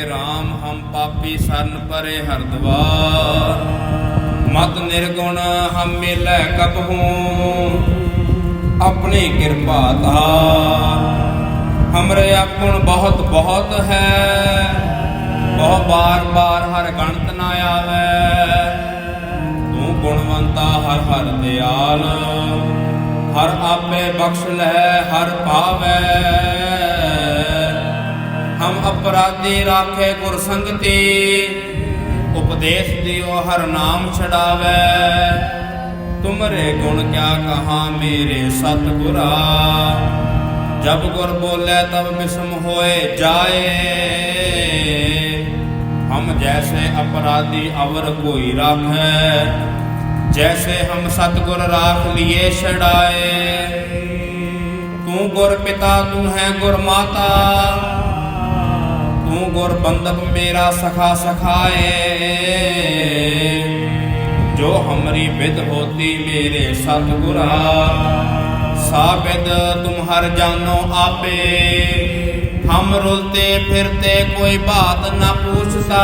ਮੇਰੇ RAM ਹਮ ਪਾਪੀ ਸਰਨ ਪਰੇ ਹਰਦਵਾਰ ਮਤ ਨਿਰਗੁਣ ਹਮ ਮਿਲੈ ਕਬਹੂ ਆਪਣੀ ਕਿਰਪਾ ਧਾਰ। ਹਮਰੇ ਆਪੁਣ ਬਹੁਤ ਬਹੁਤ ਹੈ, ਬਹੁ ਬਾਰ ਬਾਰ ਹਰ ਗਣਤ ਨਾ ਆਵੇ। ਤੂੰ ਗੁਣਵੰਤਾ ਹਰ ਹਰ ਦਿਆਲ, ਹਰ ਆਪੇ ਬਖਸ਼ ਲੈ ਹਰ ਪਾਵੈ। ਹਮ ਅਪਰਾਧੀ ਰਾਖੇ ਗੁਰ ਸੰਗਤੀ ਉਪਦੇਸ਼ ਦਿਓ ਹਰ ਨਾਮ ਛਡਾਵੇ। ਤੁਮਰੇ ਗੁਣ ਕਿਆ ਕਹਾ ਮੇਰੇ ਸਤਿਗੁਰਾ। ਜਬ ਗੁਰ ਬੋਲੇ ਤਬ ਬਿਸਮ ਹੋਏ ਜਾਏ। ਹਮ ਜੈਸੇ ਅਪਰਾਧੀ ਅਵਰ ਕੋਈ ਰਾਖੈ, ਜੈਸੇ ਹਮ ਸਤਿਗੁਰ ਰਾਖ ਲਿਏ ਛੜਾਏ ਤੂੰ ਗੁਰ ਪਿਤਾ, ਤੂੰ ਹੈ ਗੁਰ ਮਾਤਾ। ਤੂੰ ਗੁਰ ਬੰਦਪ ਮੇਰਾ ਸਖਾ ਸਖਾਏ। ਜੋ ਹਮਰੀ ਵਿਦ ਹੋਤੀ ਮੇਰੇ ਸਤਗੁਰਾ ਸਾਬਿਦ ਤੁਮ ਹਰ ਜਾਨੋ ਆਪੇ। ਹਮ ਰੁਲਤੇ ਫਿਰਤੇ ਕੋਈ ਬਾਤ ਨਾ ਪੁੱਛਤਾ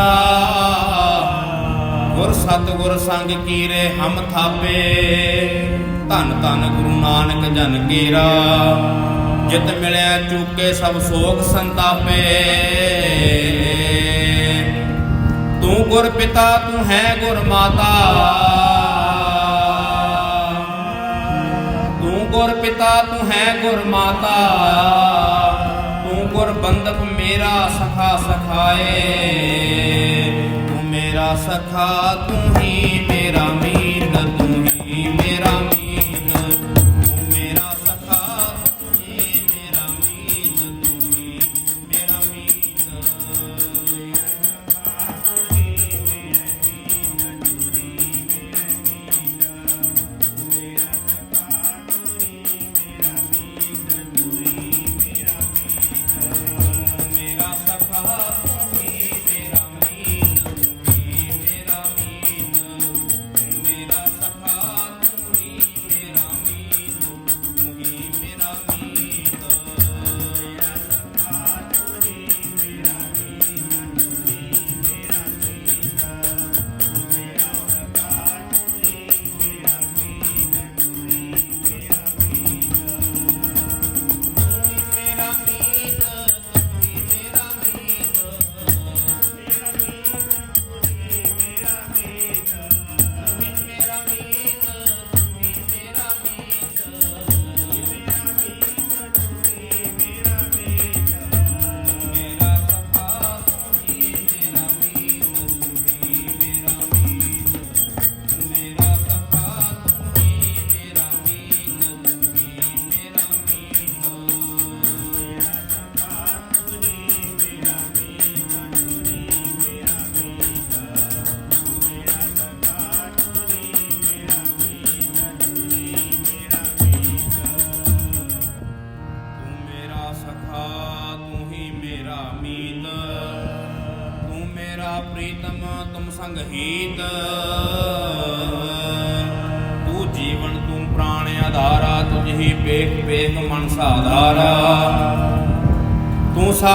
ਗੁਰ ਸਤਗੁਰ ਸੰਗ ਕੀਰੇ ਹਮ ਥਾਪੇ। ਧੰਨ ਧੰਨ ਗੁਰੂ ਨਾਨਕ ਜਨ ਕੀਰਾ। ਜਿਤ ਮਿਲਿਆ ਚੁੱਕੇ ਸਭ ਸੋਗ ਸੰਤਾਪੇ। ਤੂੰ ਗੁਰ ਪਿਤਾ, ਤੂੰ ਹੈ ਗੁਰ ਮਾਤਾ। ਤੂੰ ਗੁਰ ਪਿਤਾ, ਤੂੰ ਹੈ ਗੁਰ ਮਾਤਾ। ਤੂੰ ਗੁਰ ਬੰਦਪ ਮੇਰਾ ਸਖਾ ਸਖਾਏ। ਤੂੰ ਮੇਰਾ ਸਖਾ, ਤੂੰ ਹੀ ਮੇਰਾ ਮੀਤ ਤੂੰ ਹੀ ਮੇਰਾ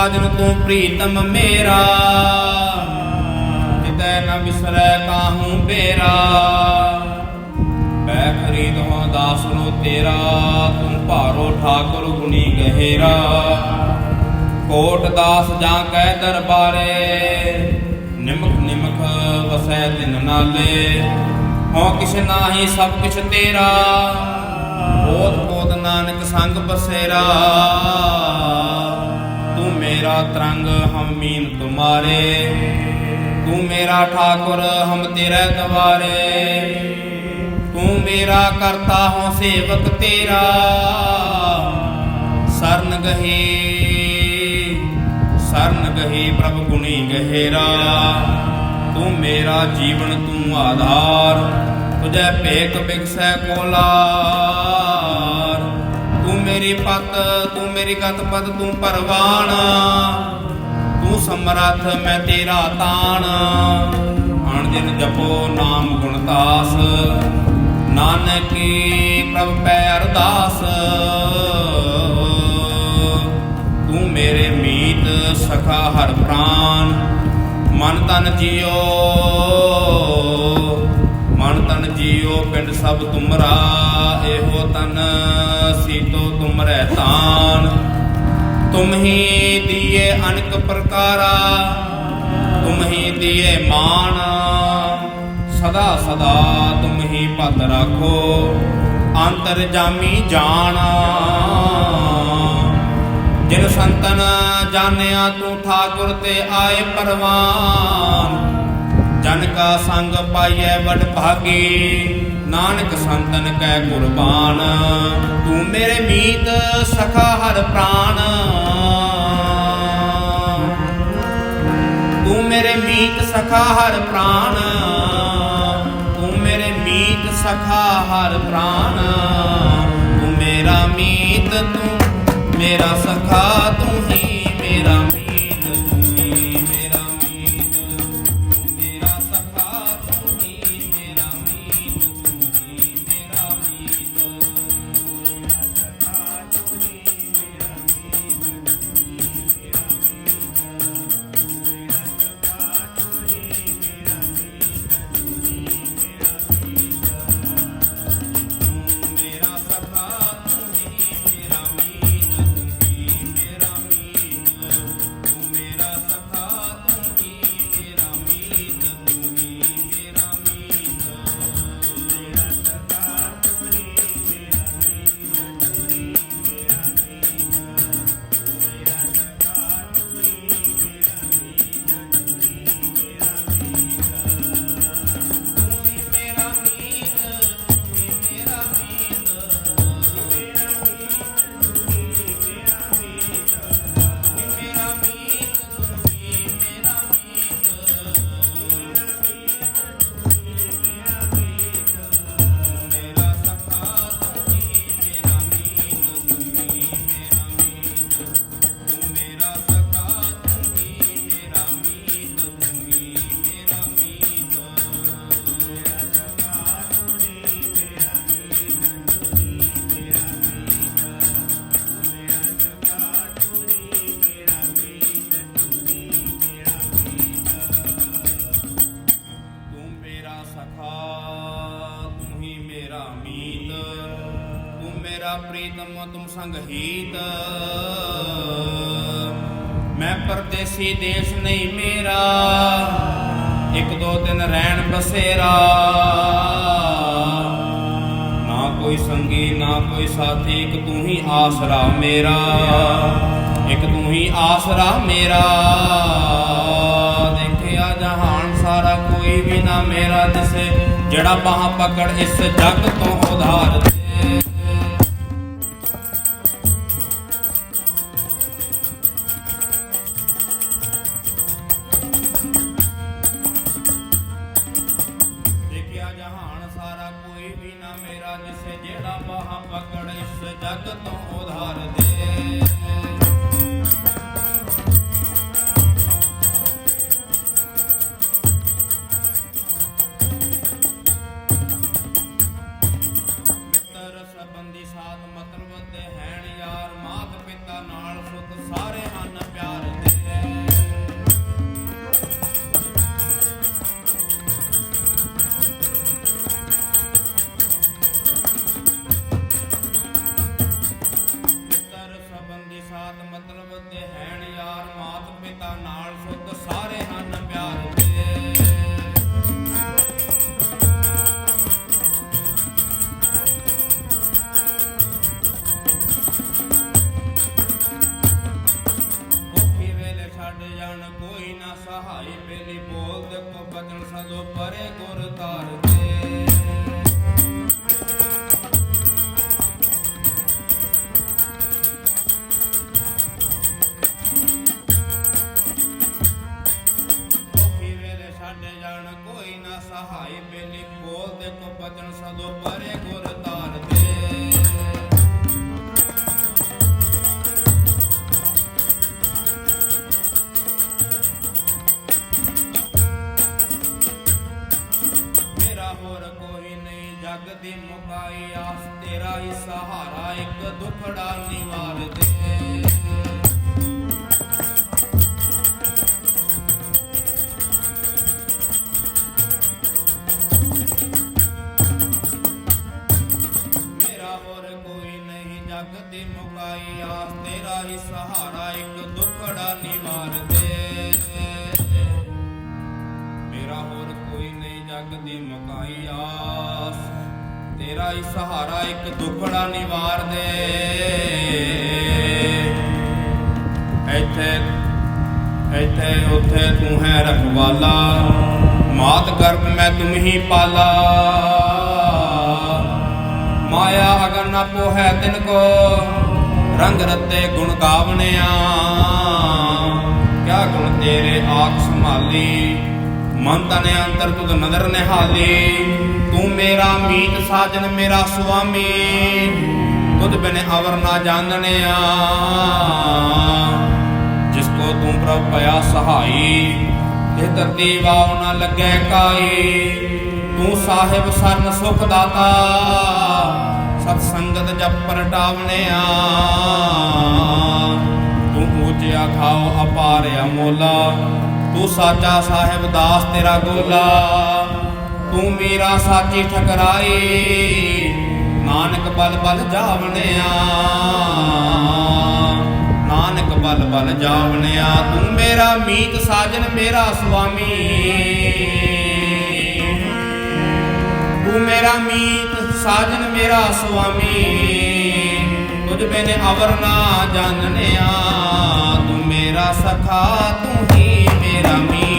ਸਾਜਨ ਤੂੰ ਪ੍ਰੀਤਮ ਮੇਰਾ। ਕਿਤੈ ਨ ਵਿਸਰੈ ਕਾਹੂ ਬੇਰਾ। ਮੈਂ ਖਰੀਦ ਹਾਂ ਦਾਸ ਨੂੰ ਤੇਰਾ। ਤੂੰ ਭਾਰੋ ਠਾਕੁਰ ਗੁਣੀ ਗਹਿਰਾ। ਕੋਟ ਦਾਸ ਜਾਂ ਕਹਿ ਦਰਬਾਰੇ। ਨਿਮਖ ਨਿਮਖ ਵਸੈ ਤਿਨ ਨਾਲੇ। ਹਉ ਕਿਛ ਨਾਹੀ ਸਭ ਕਿਛ ਤੇਰਾ। ਬੋਧ ਬੋਧ ਨਾਨਕ ਸੰਗ ਬਸੇਰਾ। ਤੂੰ ਮੇਰਾ ਤਰੰਗ ਹਮ ਮੀਨ ਤੁਮਾਰੇ, ਤੂੰ ਮੇਰਾ ਠਾਕੁਰ ਹਮ ਤੇਰੇ ਦਵਾਰੇ ਤੂੰ ਮੇਰਾ ਕਰਤਾ ਹੋ ਸੇਵਕ ਤੇਰਾ, ਸਰਨ ਗਹੀ ਸਰਨ ਗਹੀ ਪ੍ਰਭ ਗੁਣੀ ਗਹਿਰਾ। ਤੂੰ ਮੇਰਾ ਜੀਵਨ ਤੂੰ ਆਧਾਰ, ਤੁਝੈ ਭੇਕ ਬਿਕਸੈ ਕੋਲਾਰ ਮੇਰੀ ਪਤ, ਤੂੰ ਮੇਰੀ ਗਤ ਪਤ, ਤੂੰ ਪਰਵਾਨ ਤੂੰ ਸਮਰੱਥ, ਮੈਂ ਤੇਰਾ ਤਾਣ। ਅਣ ਦਿਨ ਜਪੋ ਨਾਮ ਗੁਣਤਾਸ ਨਾਨਕੀ ਪ੍ਰਭ ਪੈ ਅਰਦਾਸ। ਤੂੰ ਮੇਰੇ ਮੀਤ ਸਖਾ ਹਰ ਪ੍ਰਾਨ। ਮਨ ਤਨ ਜੀਓ। ਮਨ ਤਨ ਜੀਓ ਪਿੰਡ ਸਭ ਤੁਮਰਾ, ਇਹੋ ਤਨ ਸੀਤੋ ਤੁਮਰੈ ਤਾਨ। ਤੁਮ ਦੀਏ ਅਨਕ ਪ੍ਰਕਾਰਾ, ਤੁਮ ਦੀਏ ਮਾਨ। ਸਦਾ ਸਦਾ ਤੁਮ ਹੀ ਪਦ ਰਾਖੋ, ਅੰਤਰ ਜਾਮੀ ਜਾਣਾ ਜਿਨ ਸੰਤਨ ਜਾਣਿਆ ਤੂੰ ਠਾਕੁਰ ਤੇ ਆਏ ਪਰਵਾਨ ਜਨ ਕਾ ਸੰਗ ਪਾਈਐ ਵਡ ਭਾਗੀ। ਨਾਨਕ ਸੰਤਨ ਕੈ ਕੁਰਬਾਨ, ਤੂੰ ਮੇਰੇ ਮੀਤ ਸਖਾ ਹਰ ਪ੍ਰਾਨ। ਤੂੰ ਮੇਰੇ ਮੀਤ ਸਖਾ ਹਰ ਪ੍ਰਾਨ, ਤੂੰ ਮੇਰੇ ਮੀਤ ਸਖਾ ਹਰ ਪ੍ਰਾਨ। ਤੂੰ ਮੇਰਾ ਮੀਤ ਤੂੰ, ਮੇਰਾ ਸਖਾ ਤੂੰ ਹੀ ਮੇਰਾ ਪਰਦੇਸੀ ਦੇਸ਼ ਨਹੀਂ ਮੇਰਾ, ਇੱਕ ਦੋ ਦਿਨ ਰਹਿਣ ਬਸੇਰਾ। ਨਾ ਕੋਈ ਸੰਗੀ, ਨਾ ਕੋਈ ਸਾਥੀ, ਇੱਕ ਤੂੰ ਹੀ ਆਸਰਾ ਮੇਰਾ, ਇੱਕ ਤੂੰ ਹੀ ਆਸਰਾ ਮੇਰਾ। ਦੇਖਿਆ ਜਹਾਨ ਸਾਰਾ ਕੋਈ ਵੀ ਨਾ ਮੇਰਾ ਦਿਸੇ, ਜਿਹੜਾ ਬਾਹ ਪਕੜ ਇਸ ਜਗ ਤੋਂ ਉਧਾਰ ਨਹੀਂ ਮੁਕਾਈ ਆਸ ਤੇਰਾ ਹੀ ਸਹਾਰਾ, ਇੱਕ ਦੁਖੜਾ ਨਿਵਾਰ ਦੇ ਮੇਰਾ ਹੋਰ ਕੋਈ ਨਹੀਂ ਜਗ ਦੀ ਮੁਕਾਈ ਆਸ। ਤੇਰਾ ਹੀ ਸਹਾਰਾ, ਇੱਕ ਦੁਖੜਾ ਨਿਵਾਰ ਦੇ ਇੱਥੇ ਇੱਥੇ, ਉੱਥੇ ਤੂੰ ਹੈ ਰਖਵਾਲਾ। ਮਾਤ ਗਰਭ ਮੈਂ ਤੁਮ ਹੀ ਪਾਲਾ। ਮਾਇਆ ਅਗਨ ਨਾ ਪੋਹੈ ਤਿਨ ਕੋ, ਰੰਗ ਰਤੇ ਗੁਣ ਗਾਵਣਿਆ। ਕਿਆ ਗੁਣ ਤੇਰੇ ਆਖ ਸੰਭਾਲੀ, ਮਨ ਤਨ ਅੰਤਰ ਤੁਧ ਨਦਰ ਨਿਹਾਲੀ। ਤੂੰ ਮੇਰਾ ਮੀਤ ਸਾਜਨ, ਮੇਰਾ ਸੁਆਮੀ, ਤੁਧ ਬਿਨ ਅਵਰ ਨਾ ਜਾਣਨਿਆ ਜਿਸ ਕੋ ਤੂੰ ਪ੍ਰਭ ਪਿਆ ਸਹਾਈ, ਤੇ ਧਰਤੀ ਵਾਉ ਨਾ ਲੱਗੈ ਕਾਈ। ਤੂੰ ਸਾਹਿਬ ਸਰਨ ਸੁਖ ਦਾਤਾ। ਸਤ ਸੰਗਤ ਜਪ ਪਰਟਾਵਣਿਆ ਤੂੰ ਊਚਿਆ ਖਾਓ ਅਪਾਰ ਅਮੋਲਾ ਤੂੰ ਸਾਚਾ ਸਾਹਿਬ ਦਾਸ ਤੇਰਾ ਗੋਲਾ। ਤੂੰ ਮੇਰਾ ਸਾਚੀ ਠਕਰਾਈ। ਨਾਨਕ ਬਲ ਬਲ ਜਾਵਣਿਆ। ਨਾਨਕ ਬਲ ਬਲ ਜਾਵਣਿਆ। ਤੂੰ ਮੇਰਾ ਮੀਤ ਸਾਜਨ ਮੇਰਾ ਸੁਆਮੀ। ਤੂੰ ਮੇਰਾ ਮੀਤ ਸਾਜਨ ਮੇਰਾ ਸੁਆਮੀ, ਤੁਝ ਬਿਨ ਅਵਰ ਨਾ ਜਾਣਨਿਆ। ਤੂੰ ਮੇਰਾ ਸਖਾ, ਤੂੰ ਹੀ ਮੇਰਾ ਮੀ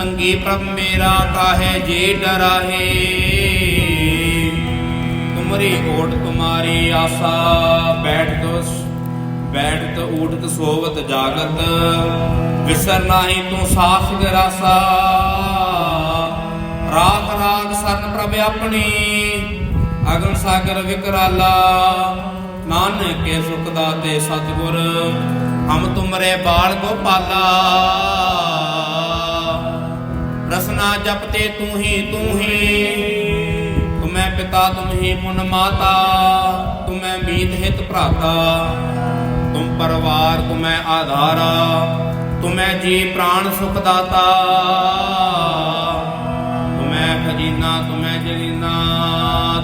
ਸੰਗੀ ਪ੍ਰਭ ਮੇਰਾ ਕਾਹੇ ਜੀ ਡਰਾਹੇ। ਤੁਮਰੀ ਓਟ ਤੁਮਾਰੀ ਆਸਾ, ਬੈਠ ਬੈਠਤ ਊਠਤ ਸੋਵਤ ਜਾਗਤ, ਵਿਸਰ ਨਾਹੀ ਤੂੰ ਸਾਖ ਗਰਾਸਾ। ਰਾਖ ਰਾਗ ਸਰਨ ਪ੍ਰਭ ਆਪਣੀ ਅਗਨ ਸਾਗਰ ਵਿਕਰਾਲਾ। ਨਾਨਕ ਕੇ ਸੁਖ ਦਾਤੇ ਸਤਿਗੁਰ, ਹਮ ਤੁਮਰੇ ਬਾਲ ਗੋਪਾਲਾ। ਰਸਨਾ ਜਪਤੇ ਤੂੰ ਹੀ ਤੂੰ ਹੀ। ਤੁਮੈ ਪਿਤਾ ਤੁਮ ਹੀ ਪੁਨ ਮਾਤਾ। ਤੁਮੈ ਮੀਤ ਹਿਤ ਭਰਾਤਾ। ਤੁਮ ਪਰਵਾਰ ਤੁਮੈ ਆਧਾਰਾ। ਤੁਮੈ ਜੀ ਪ੍ਰਾਣ ਸੁਖ ਦਾਤਾ। ਤੁਮੈ ਖਜੀਨਾ ਤੁਮੈ ਜਲੀਨਾ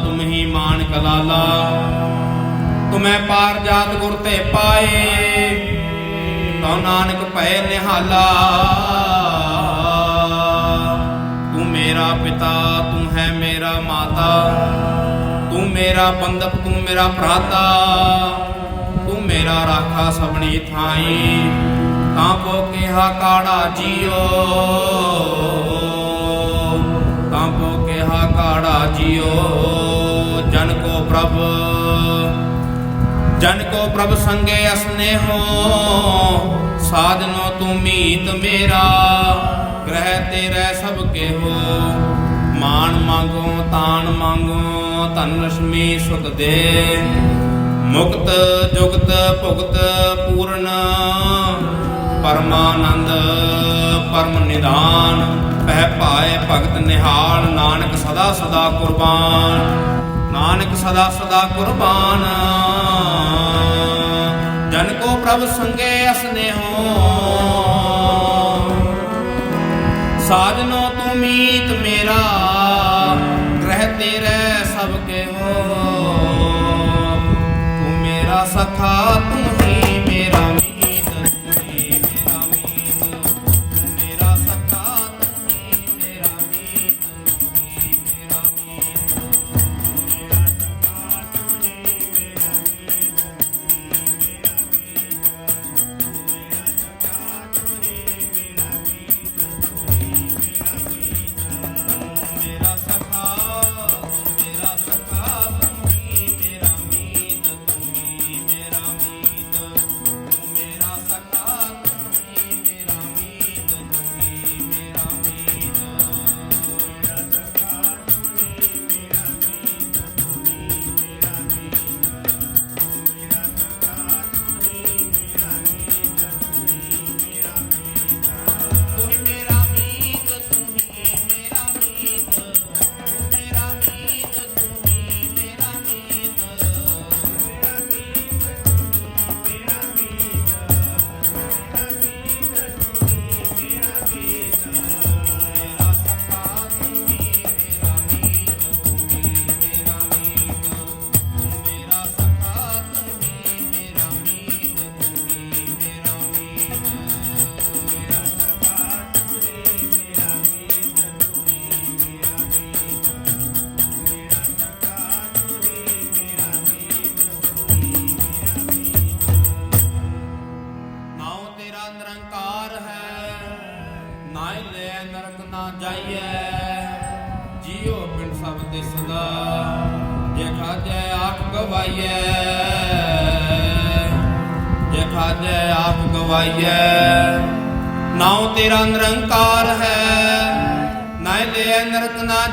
ਤੁਮ ਹੀ ਮਾਨ ਕਲਾਲਾ। ਤੁਮੈ ਪਾਰ ਜਾਤ ਗੁਰ ਤੇ ਪਾਏ। ਤਉ ਨਾਨਕ ਭੈ ਨਿਹਾਲਾ। ਮੇਰਾ ਪਿਤਾ, ਤੂੰ ਹੈ ਮੇਰਾ ਮਾਤਾ, ਤੂੰ ਮੇਰਾ ਬੰਦਪ ਤੂੰ ਮੇਰਾ ਭਰਾਤਾ, ਤੂੰ ਮੇਰਾ ਰਾਖਾ ਸਭਨੀ ਥਾਈ। ਤਾਂ ਕੋ ਕਿਹਾ ਕਾੜਾ ਜੀਓ, ਤਾਂ ਕੋ ਕਿਹਾ ਕਾੜਾ ਜੀਓ, ਜਨ ਕੋ ਪ੍ਰਭ, ਜਨ ਕੋ ਪ੍ਰਭ ਸੰਗੇ ਅਸਨੇਹੋ ਸਾਧਨੋ ਤੂੰ ਮੀਤ ਮੇਰਾ, ਗ੍ਰਹਿ ਤੇਰੇ ਸਭ ਕੇ ਹੋ। ਮਾਨ ਮੰਗੋ, ਤਾਨ ਮੰਗੋ, ਧਨ ਲక్ష్ਮੀ ਸੁਖ ਦੇ। ਮੁਕਤ, ਜੁਗਤ, ਭੁਗਤ, ਪੂਰਨ, ਪਰਮਾਨੰਦ, ਪਰਮ ਨਿਦਾਨ। ਪਹਿ ਪਾਏ ਭਗਤ ਨਿਹਾਲ, ਨਾਨਕ ਸਦਾ ਸਦਾ ਕੁਰਬਾਨ। ਨਾਨਕ ਸਦਾ ਸਦਾ ਕੁਰਬਾਨ। ਜਨ ਕੋ ਪ੍ਰਭ ਸੰਗੇ ਅਸਨੇ ਹੋ ਸਾਜਨੋ ਤੂੰ ਮੀਤ ਮੇਰਾ। ਤੇਰੇ ਸਭ ਕੇ ਹੋ ਤੂੰ ਮੇਰਾ ਸਖਾ ਤੂੰ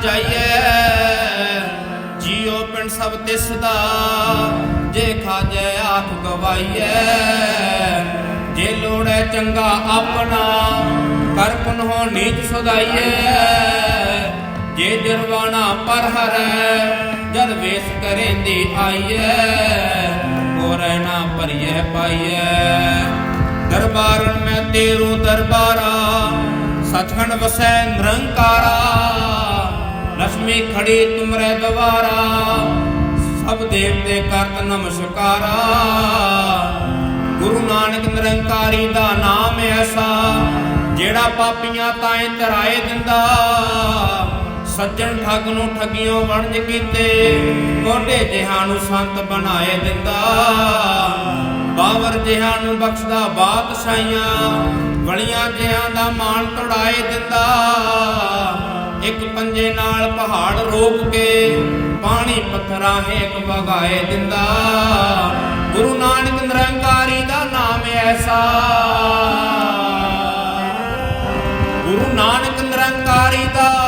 ਨਰਕ ਨਾ ਜਾਈਐ ਜੀਉ ਪਿੰਡ ਸਭ ਦਿਸਦਾ ਜੇ ਖਾਜੈ ਆਖ ਗਵਾਈਐ ਜੇ ਲੋੜੈ ਚੰਗਾ ਆਪਣਾ ਕਰਪਨ ਪੁਨਹੁ ਨੀਚ ਸੁਦਾਈਐ ਜੇ ਜਰਵਾਣਾ ਪਰ ਹਰੈ, ਜਦ ਵੇਸ ਕਰੇਂਦੀ ਆਈਐ ਕੋਰੈ ਨਾ ਭਰੀਐ ਪਾਈਐ ਦਰਬਾਰਨ ਮੈਂ ਤੇਰੂ ਦਰਬਾਰਾ, ਸਚਖੰਡ ਵਸੈ ਨਿਰੰਕਾਰਾ। ਲక్ష్ਮੀ ਖੜੀ ਤੁਮਰੇ ਦਵਾਰਾ, ਸਭ ਦੇਵਤੇ ਕਰਤ ਨਮਸਕਾਰਾ। ਗੁਰੂ ਨਾਨਕ ਨਿਰੰਕਾਰੀ ਦਾ ਨਾਮ ਐਸਾ, ਜਿਹੜਾ ਪਾਪੀਆਂ ਤਾਏ ਤਰਾਏ ਦਿੰਦਾ। ਸੱਜਣ ਠੱਗ ਨੂੰ ਠੱਗਿਓ ਵਣਜ ਕੀਤੇ ਕੋਡੇ ਜਿਹਾਂ ਨੂੰ ਸੰਤ ਬਣਾਏ ਦਿੰਦਾ। ਬਾਵਰ ਜਿਹਾਂ ਨੂੰ ਬਖਸ਼ਦਾ ਬਾਦਸ਼ਾਹੀਆਂ, ਵਲੀਆਂ ਜਿਹਾਂ ਦਾ ਮਾਣ ਤੜਾਏ ਦਿੰਦਾ। ਇੱਕ ਪੰਜੇ ਨਾਲ ਪਹਾੜ ਰੋਕ ਕੇ ਪਾਣੀ ਪੱਥਰਾਂ ਹੇਕ ਵਗਾਏ ਦਿੰਦਾ। ਗੁਰੂ ਨਾਨਕ ਨਿਰੰਕਾਰੀ ਦਾ ਨਾਮ ਐਸਾ। ਗੁਰੂ ਨਾਨਕ ਨਿਰੰਕਾਰੀ ਦਾ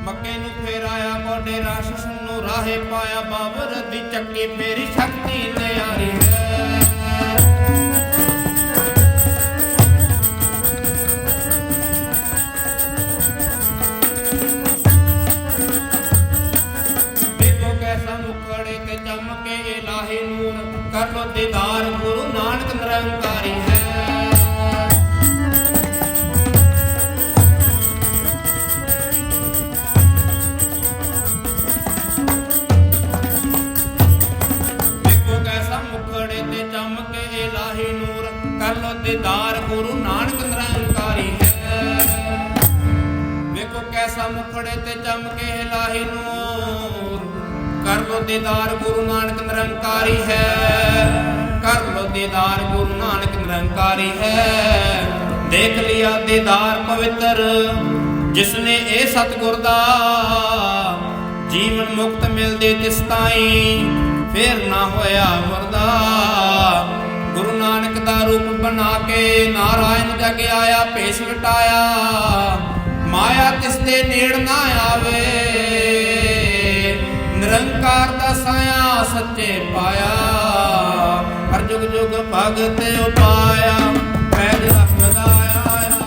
ਮੱਕੇ ਨੂੰ ਫੇਰ ਆਇਆ ਕੋਡੇ ਰਾਸ਼ਸ ਨੂੰ ਰਾਹੇ ਪਾਇਆ ਬਾਬਰ ਦੀ ਚੱਕੀ ਮੇਰੀ ਸ਼ਕਤੀ ਨਿਆਰੀ ਹੈ। ਨੂਰ। ਕਰ ਲੋ ਦੀਦਾਰ ਗੁਰੂ ਨਾਨਕ ਨਿਰੰਕਾਰੀ ਹੈ। ਕਰ ਲੋ ਦੀਦਾਰ ਗੁਰੂ ਨਾਨਕ ਨਿਰੰਕਾਰੀ ਹੈ। ਦੇਖ ਲਿਆ ਦੀਦਾਰ ਪਵਿੱਤਰ ਜਿਸਨੇ ਇਹ ਸਤਿਗੁਰ ਦਾ ਜੀਵਨ ਮੁਕਤ ਮਿਲਦੇ ਤਿਸ ਤਾਈ, ਫੇਰ ਨਾ ਹੋਇਆ ਮਰਦਾ। ਗੁਰੂ ਨਾਨਕ ਦਾ ਰੂਪ ਬਣਾ ਕੇ ਨਾਰਾਇਣ ਜਗ ਆਇਆ, ਭੇਸ ਵਟਾਇਆ ਮਾਇਆ ਤਿਸ ਦੇ ਨੇੜ ਨਾ ਆਵੇ? ਨਿਰੰਕਾਰ ਦਾ ਸਾਇਆ ਸੱਚੇ ਪਾਇਆ। ਹਰ ਜੁਗ ਜੁਗ ਭਗਤ ਉਪਾਇਆ। ਪੈਜ ਰਸਦਾ ਆਇਆ।